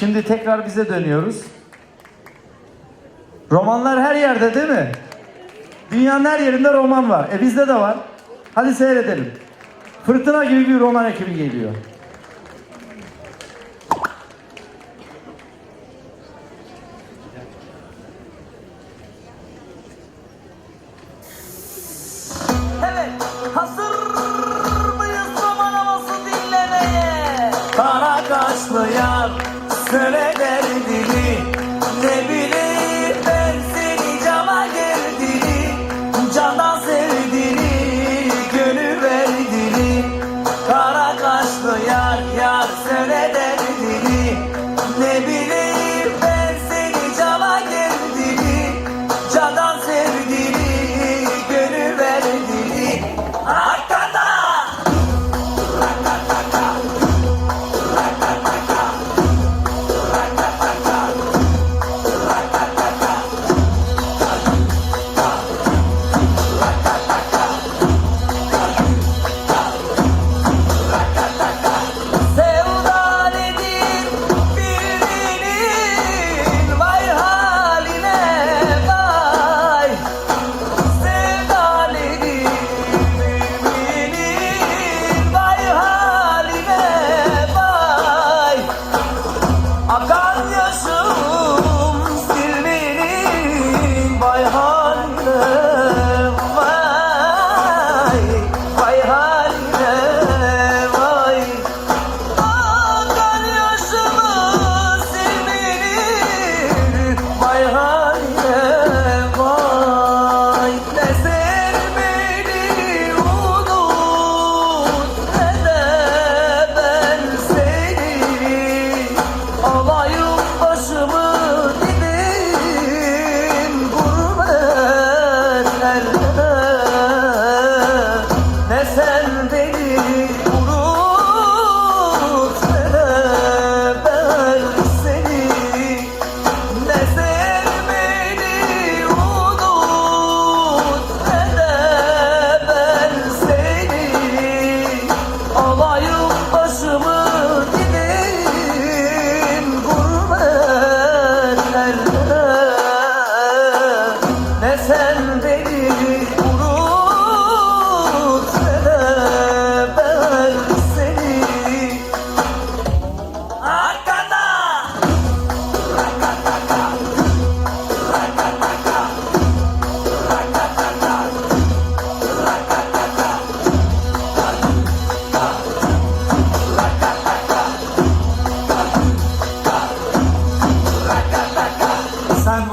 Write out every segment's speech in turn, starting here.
Şimdi tekrar bize dönüyoruz. Romanlar her yerde değil mi? Dünyanın her yerinde roman var. E bizde de var. Hadi seyredelim. Fırtına gibi bir roman ekibi geliyor.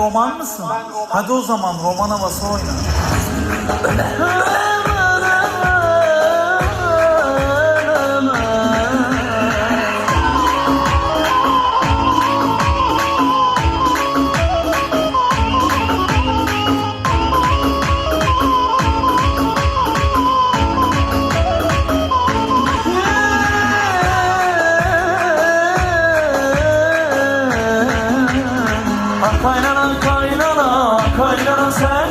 Roman mısın? Hadi o zaman roman havası oyna. Ah kaynana kaynana kaynana sen.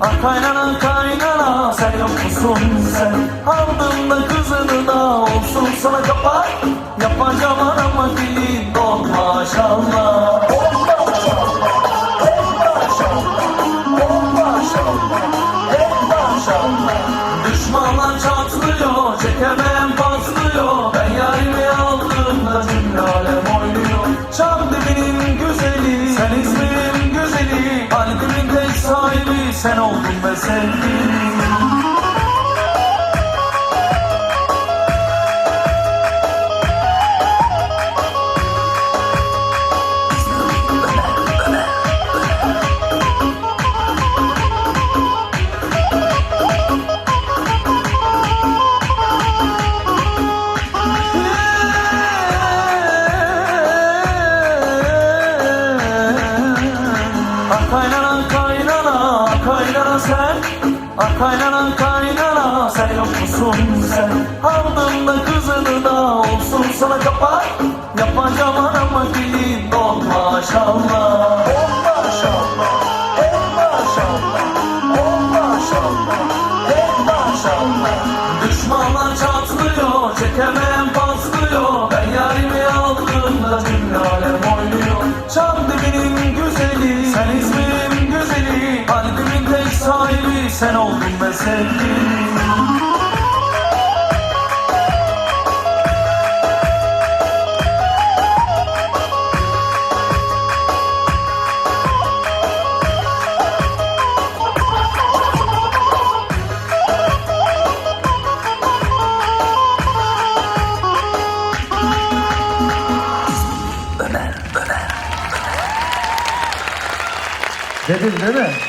Ah kaynana kaynana sen yok musun sen. Aldın da kızını da olsun sana. Kapak Yapacağım anama gelin ol sen oldun be sevgilim kaynana sen Ah kaynana kaynana sen yok musun sen. Aldın da kızını da olsun sana kapak Yapacağım anama gelin ol maşallah. Oh maşallah Oh maşallah Oh maşallah Oh maşallah. Düşmanlar çatlıyor çekemem Dedim değil mi?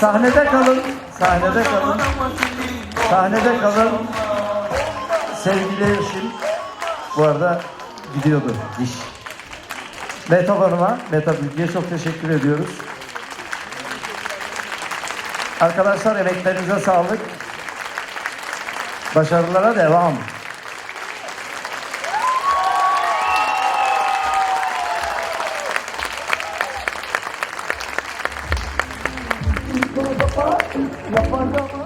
Sahnede kalın. Sahnede kalın. Sahnede kalın. Sevgili eşim. Bu arada gidiyordu iş. Mehtap Hanım'a, Mehtap Ülke'ye çok teşekkür ediyoruz. Arkadaşlar emeklerinize sağlık. Başarılara devam. 번쩍